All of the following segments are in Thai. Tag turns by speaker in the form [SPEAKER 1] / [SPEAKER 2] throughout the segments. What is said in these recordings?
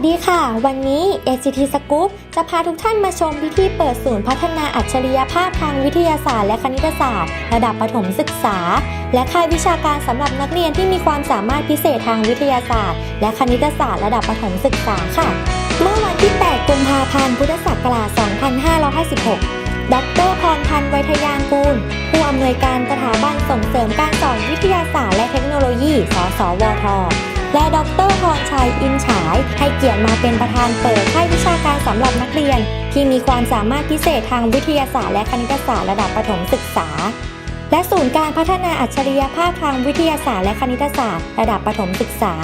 [SPEAKER 1] สวัสดีค่ะ วันนี้ ACT Scoop จะพาทุกท่านมาชมพิธีเปิดศูนย์พัฒนาอัจฉริยภาพทางวิทยาศาสตร์และคณิตศาสตร์ ระดับประถมศึกษา และค่ายวิชาการสำหรับนักเรียนที่มีความสามารถพิเศษทางวิทยาศาสตร์ และคณิตศาสตร์ระดับประถมศึกษาค่ะ เมื่อวันที่ 8 กุมภาพันธ์ พุทธศักราช 2556 ดรพรพันธ์ไวยทยางกูล ผู้อำนวยการสถาบันส่งเสริมการสอนวิทยาศาสตร์และเทคโนโลยี สสวท และดรพรชัยอินฉาย ให้เกียรติมาเป็นประธานเปิดให้วิชาการสำหรับนักเรียน ที่มีความสามารถพิเศษทางวิทยาศาสตร์และคณิตศาสตร์ระดับประถมศึกษา และศูนย์การพัฒนาอัจฉริยภาพทางวิทยาศาสตร์และคณิตศาสตร์ระดับประถมศึกษา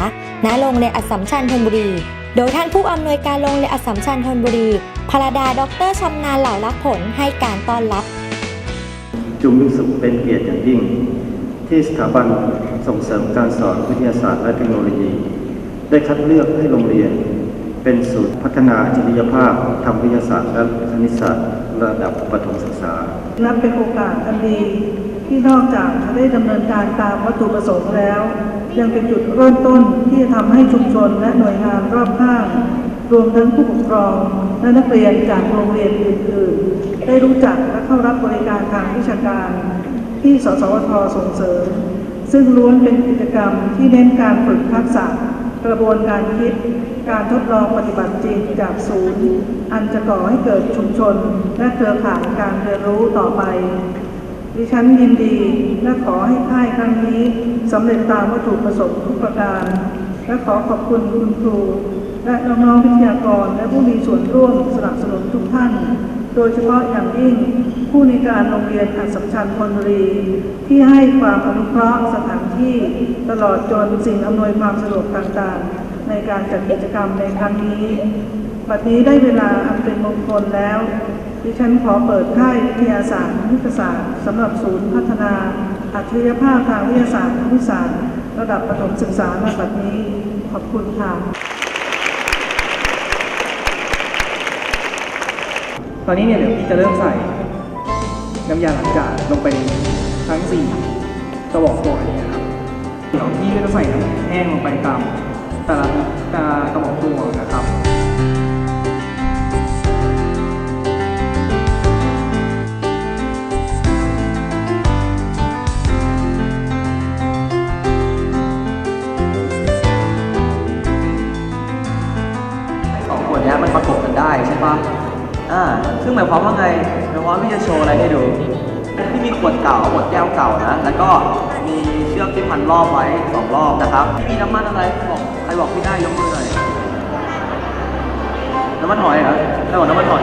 [SPEAKER 1] ณ โรงเรียนอัสสัมชัญธนบุรี โดยท่านผู้อำนวยการโรงเรียนอัสสัมชัญธนบุรีพรดา ดรชำนาญเหล่ารักผลให้การต้อนรับ
[SPEAKER 2] จุมรู้สึกเป็นเกียรติอย่างยิ่ง ที่สถาบันส่งเสริมการสอนวิทยาศาสตร์และเทคโนโลยี ได้คัดเลือกให้โรงเรียน เป็นศูนย์พัฒนาจริยภาพทางวิทยาศาสตร์และคณิตศาสตร์ระดับประถมศึกษา
[SPEAKER 3] นับเป็นโอกาสอันดีที่นอกจากจะได้ดำเนินการตามวัตถุประสงค์แล้ว ยังเป็นจุดเริ่มต้นที่จะทำให้ชุมชนและหน่วยงานรอบข้างรวมทั้งผู้ปกครองและนักเรียนจากโรงเรียนอื่นๆ ได้รู้จักและเข้ารับบริการทางวิชาการ ที่สสวทส่งเสริม ซึ่งล้วนเป็นกิจกรรมที่เน้นการฝึกทักษะ กระบวนการคิด การทดลองปฏิบัติจริงจากศูนย์ อันจะก่อให้เกิดชุมชน และเครือข่ายการเรียนรู้ต่อไป ดิฉันยินดีและขอให้ค่ายครั้งนี้สำเร็จตามวัตถุประสงค์ทุกประการ และขอขอบคุณคุณครูและน้องๆวิทยากรและผู้มีส่วนร่วมสนับสนุนทุกท่าน โดยเฉพาะอย่างยิ่งผู้ในการโรงเรียนอัศมชัญธนบุรี ที่ให้ความอนุเคราะห์สถานที่ ตลอดจนสิ่งอำนวยความสะดวกต่างๆ ในการจัดกิจกรรมในครั้งนี้บัดนี้ได้เวลาอันเป็นมงคลแล้ว ดิฉันขอเปิดค่ายวิทยาศาสตร์คณิตศาสตร์สำหรับศูนย์พัฒนา อัจฉริยภาพทางวิทยาศาสตร์คณิตศาสตร์ระดับประถมศึกษาณบัดนี้ ขอบคุณค่ะ
[SPEAKER 4] ตอนนี้เนี่ยเดี๋ยวพี่จะเริ่มใส่น้ำยาล้างจานลงไปทั้งสี่กระบอกตัวนี้นะครับเดี๋ยวพี่ก็จะใส่น้ำแห้งลงไปตามแต่ละแต่ละกระบอกตัวนะครับ
[SPEAKER 5] หมายความว่าไงหมายความว่าพี่จะโชว์อะไรให้ดูที่มีขวดเก่าขวดแก้วเก่านะ แล้วก็มีเชือกที่พันรอบไว้สองรอบนะครับที่มีน้ำมันอะไรบอกใครบอกพี่ได้ยกมือหน่อยน้ำมันหอยเหรอใครบอกน้ำมันหอย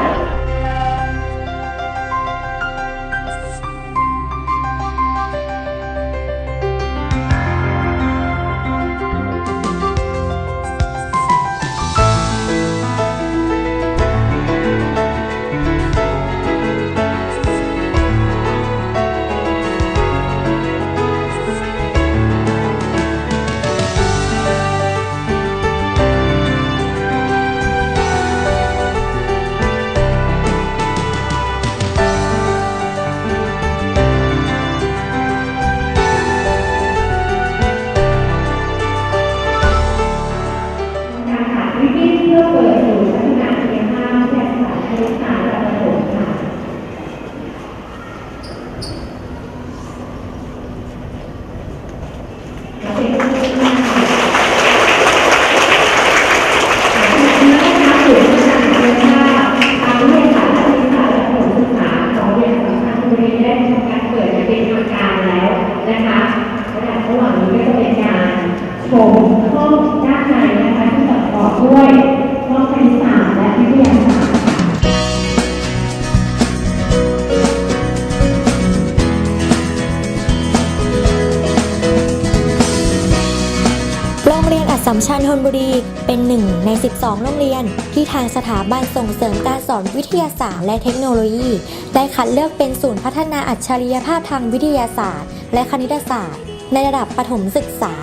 [SPEAKER 6] ชั
[SPEAKER 1] ญธนบุรีเป็นหนึ่งใน 12 โรงเรียน ที่ทางสถาบันส่งเสริมการสอนวิทยาศาสตร์และเทคโนโลยี ได้คัดเลือกเป็นศูนย์พัฒนาอัจฉริยภาพทางวิทยาศาสตร์ และคณิตศาสตร์ ในระดับประถมศึกษา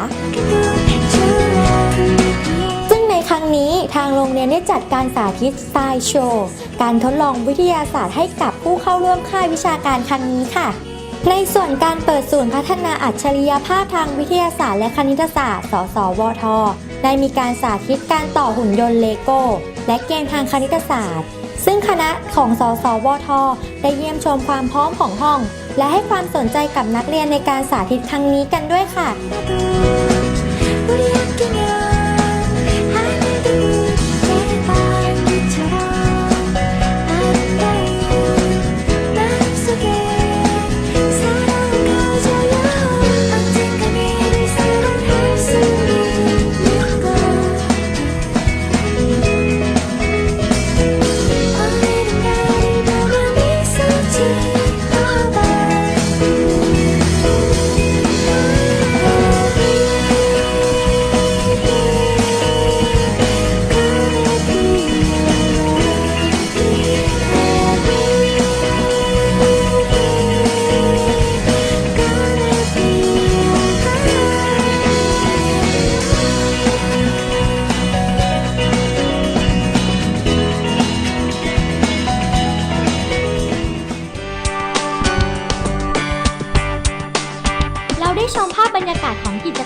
[SPEAKER 1] ซึ่งในครั้งนี้ทางโรงเรียนได้จัดการสาธิตสไตล์โชว์ การทดลองวิทยาศาสตร์ให้กับผู้เข้าร่วมค่ายวิชาการครั้งนี้ค่ะ ในส่วนการเปิดศูนย์พัฒนาอัจฉริยภาพทางวิทยาศาสตร์และคณิตศาสตร์ สสวท
[SPEAKER 7] ได้มีการสาธิตการต่อหุ่นยนต์เลโก้ และเกมทางคณิตศาสตร์ ซึ่งคณะของสสวท ได้เยี่ยมชมความพร้อมของห้อง และให้ความสนใจกับนักเรียนในการสาธิตครั้งนี้กันด้วยค่ะ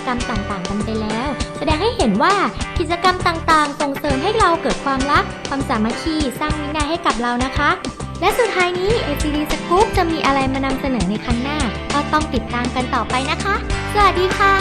[SPEAKER 7] กรรมต่างๆ กันไปแล้ว แสดงให้เห็นว่ากิจกรรมต่างๆ ส่งเสริมให้เราเกิดความรัก ความสามัคคีสร้างวินัยให้กับเรานะคะ และสุดท้ายนี้ ACD Scoop จะมีอะไรมานำเสนอในครั้งหน้า ก็ต้องติดตามกันต่อไปนะคะ สวัสดีค่ะ